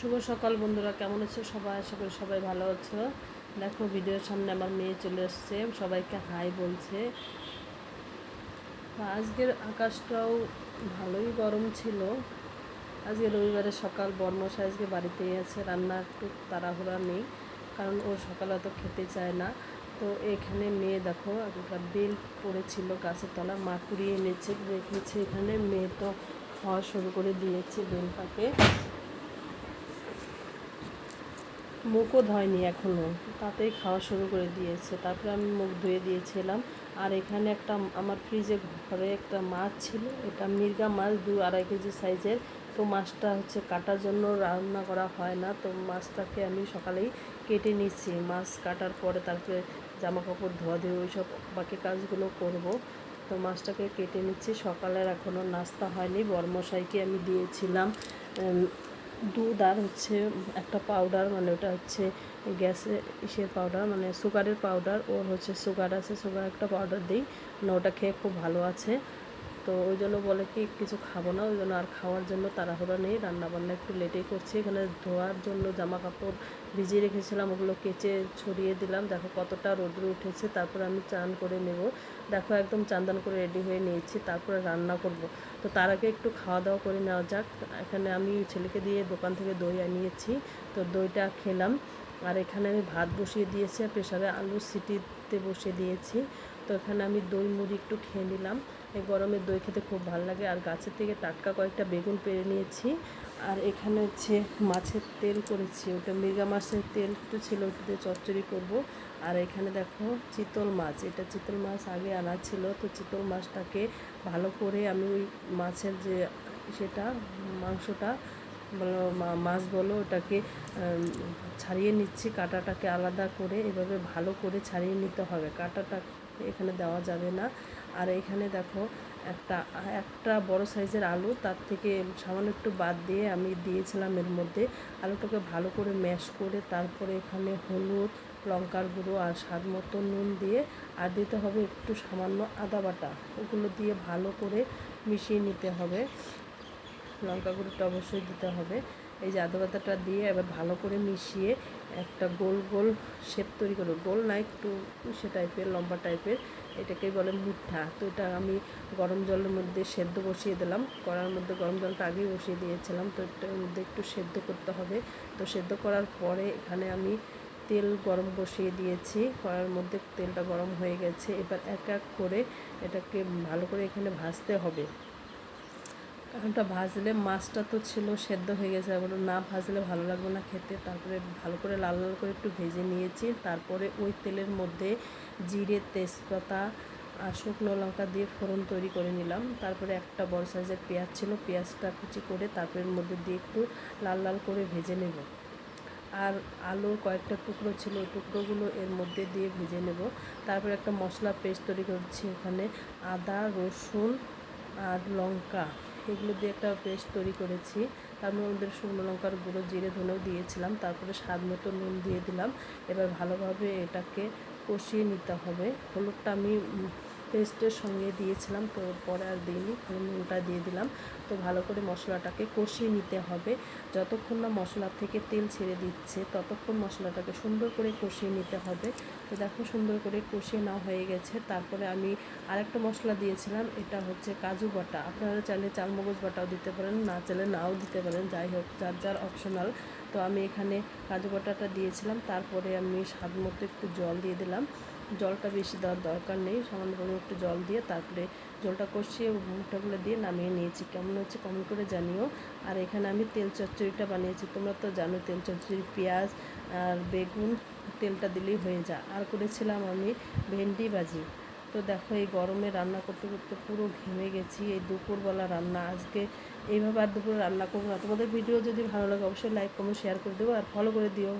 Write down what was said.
শুভ সকাল বন্ধুরা, কেমন আছো সবাই? আশা করি সবাই ভালো আছো। দেখো, ভিডিওর সামনে আমার মেয়ে চলে এসছে, সবাইকে হাই বলছে। আজকের আকাশটাও ভালোই গরম ছিল। আজকে রবিবারের সকাল বর্মশা আজকে বাড়িতেই আছে, রান্না একটু তাড়াহুড়া নেই, কারণ ও সকালে অত খেতে চায় না। তো এখানে মেয়ে দেখো বেল পড়েছিল গাছের তলা, মা কুড়িয়ে এনেছে, রেখেছে এখানে, মেয়ে তো খাওয়া শুরু করে দিয়েছে বেলটাকে মুখও ধয়নি এখনও তাতেই খাওয়া শুরু করে দিয়েছে। তারপরে আমি মুখ ধুয়ে দিয়েছিলাম। আর এখানে একটা আমার ফ্রিজে ঘরে একটা মাছ ছিল। এটা মির্গা মাছ, দু আড়াই কেজি সাইজের তো মাছটা হচ্ছে কাটার জন্য রান্না করা হয় না। তো মাছটাকে আমি সকালেই কেটে নিচ্ছি। মাছ কাটার পরে তারপরে জামা কাপড় ধোয়া ধুয়ে ওই সব বাকি কাজগুলো করব। তো মাছটাকে কেটে নিচ্ছি। সকালের এখনও নাস্তা হয়নি। বর্মশাইকে আমি দিয়েছিলাম। দুধ আর হচ্ছে একটা পাউডার মানে ওটা হচ্ছে গ্যাসে ইসের পাউডার মানে সুগারের পাউডার ওর হচ্ছে সুগার আছে সুগার একটা পাউডার দিই মানে ওটা খেয়ে খুব ভালো আছে। তো ওই জন্য বলে কি, কিছু খাব না, ওই জন্য আর খাওয়ার জন্য তাড়াহুড়া নেই। রান্নাবান্না একটু লেটেই করছি। এখানে ধোয়ার জন্য জামা কাপড় ভিজিয়ে রেখেছিলাম, ওগুলো কেচে ছড়িয়ে দিলাম। দেখো কতটা রোদ্র উঠেছে, তারপর আমি চান করে নেব। দেখো একদম চান্দান করে রেডি হয়ে নিয়েছি, তারপরে রান্না করব। তো তার আগে একটু খাওয়া দাওয়া করে নেওয়া যাক। এখানে আমি ছেলেকে দিয়ে দোকান থেকে দই আনিয়েছি, তো দইটা খেলাম। আর এখানে আমি ভাত বসিয়ে দিয়েছি, আর প্রেশারে আলু সিটিতে বসিয়ে দিয়েছি। তো এখানে আমি দই মুড়ি একটু খেয়ে নিলাম। এই গরমের দই খেতে খুব ভালো লাগে। আর গাছের থেকে টাটকা কয়েকটা বেগুন পেরে নিয়েছি। আর এখানে হচ্ছে মাছের তেল করেছি। ওটা মৃগা মাছের তেল একটু ছিল ওটাতে চচ্চড়ি করব। আর এখানে দেখো চিতল মাছ। এটা চিতল মাছ আগে আনা ছিল। তো চিতল মাছটাকে ভালো করে আমি ওই মাছের যে সেটা, মাংসটা বলো মাছ বলো, ওটাকে ছাড়িয়ে নিচ্ছি। কাঁটাটাকে আলাদা করে এভাবে ভালো করে ছাড়িয়ে নিতে হবে। কাঁটাটা এখানে দেওয়া যাবে না। আর এখানে দেখো, একটা একটা বড় সাইজের আলু, তার থেকে সামান্য একটু বাদ দিয়ে আমি দিয়েছিলাম এর মধ্যে। আলুটাকে ভালো করে ম্যাশ করে তারপরে এখানে হলুদ, লঙ্কার গুঁড়ো আর স্বাদ মতো নুন দিয়ে, আর দিতে হবে একটু সামান্য আদা বাটা। ওগুলো দিয়ে ভালো করে মিশিয়ে নিতে হবে। লঙ্কা গুঁড়োটা অবশ্যই দিতে হবে। এই যে আদা বাটাটা দিয়ে এবার ভালো করে মিশিয়ে একটা গোল গোল শেপ তৈরি করব। গোল না, একটু সে টাইপের লম্বা টাইপের এটাকেই বলে মুঠা। তো এটা আমি গরম জলের মধ্যে সেদ্ধ বসিয়ে দিলাম। কড়ার মধ্যে গরম জলটা আগেই বসিয়ে দিয়েছিলাম। তো এটার মধ্যে একটু সেদ্ধ করতে হবে। তো সেদ্ধ করার পরে এখানে আমি তেল গরম বসিয়ে দিয়েছি। কড়ার মধ্যে তেলটা গরম হয়ে গেছে। এবার এক এক করে এটাকে ভালো করে এখানে ভাজতে হবে। কারণটা ভাজলে মাছটা তো ছিল সেদ্ধ হয়ে গেছে। এবার না, ভাজলে ভালো লাগবে না খেতে। তারপরে ভালো করে লাল লাল করে একটু ভেজে নিয়েছি। তারপরে ওই তেলের মধ্যে জিরে, তেজপাতা আর শুকনো লঙ্কা দিয়ে ফোড়ন তৈরি করে নিলাম। তারপরে একটা বড় সাইজের পেঁয়াজ ছিল, পেঁয়াজটা কুচি করে তারপরে মধ্যে দিয়ে একটু লাল লাল করে ভেজে নেব। আর আলুর কয়েকটা টুকরো ছিল, ওই টুকরোগুলো এর মধ্যে দিয়ে ভেজে নেব। তারপরে একটা মশলা পেস্ট তৈরি করছি এখানে আদা, রসুন আর লঙ্কা। এগুলো দিয়ে একটা পেস্ট তৈরি করেছি। তার মধ্যে শুকনো লঙ্কার গুঁড়ো, জিরে, ধনেও দিয়েছিলাম। তারপরে স্বাদ মতো নুন দিয়ে দিলাম। এবার ভালোভাবে এটাকে কষিয়ে নিতে হবে। হলুদটা আমি পেস্টের সঙ্গে দিয়েছিলাম, তো পরে আর দিইনি নুনটা দিয়ে দিলাম। তো ভালো করে মশলাটাকে কষিয়ে নিতে হবে। যতক্ষণ না মশলা থেকে তেল ছেড়ে দিচ্ছে, ততক্ষণ মশলাটাকে সুন্দর করে কষিয়ে নিতে হবে। তো দেখো সুন্দর করে কষিয়ে না হয়ে গেছে। তারপরে আমি আরেকটা মশলা দিয়েছিলাম, এটা হচ্ছে কাজু বাটা। আপনারা চাইলে চালমগজ বাটাও দিতে পারেন, না চাইলে নাও দিতে পারেন, যাই হোক, যার যার অপশনাল। তো আমি এখানে কাজু বাটাটা দিয়েছিলাম, তারপরে আমি স্বাদ মতো একটু জল দিয়ে দিলাম। জলটা বেশি দেওয়ার দরকার নেই, সামান্য পরিমাণ একটু জল দিয়ে তারপরে জলটা কষিয়ে মুখটাগুলো দিয়ে নামিয়ে নিয়েছি। কেমন হচ্ছে কমেন্ট করে জানিও। আর এখানে আমি তেল চচ্চড়িটা বানিয়েছি, তোমরা তো জানো তেল চচ্চড়ি, পেঁয়াজ আর বেগুন, তেলটা দিলেই হয়ে যায়। আর করেছিলাম আমি ভেন্ডি ভাজি। তো দেখো এই গরমে রান্না করতে করতে পুরো ঘেমে গেছি, এই দুপুরবেলা রান্না। আজকে এইভাবে আর দুপুরে রান্না করব না। তোমাদের ভিডিও যদি ভালো লাগে, অবশ্যই লাইক কমেন্ট শেয়ার করে দেবো আর ফলো করে দিও।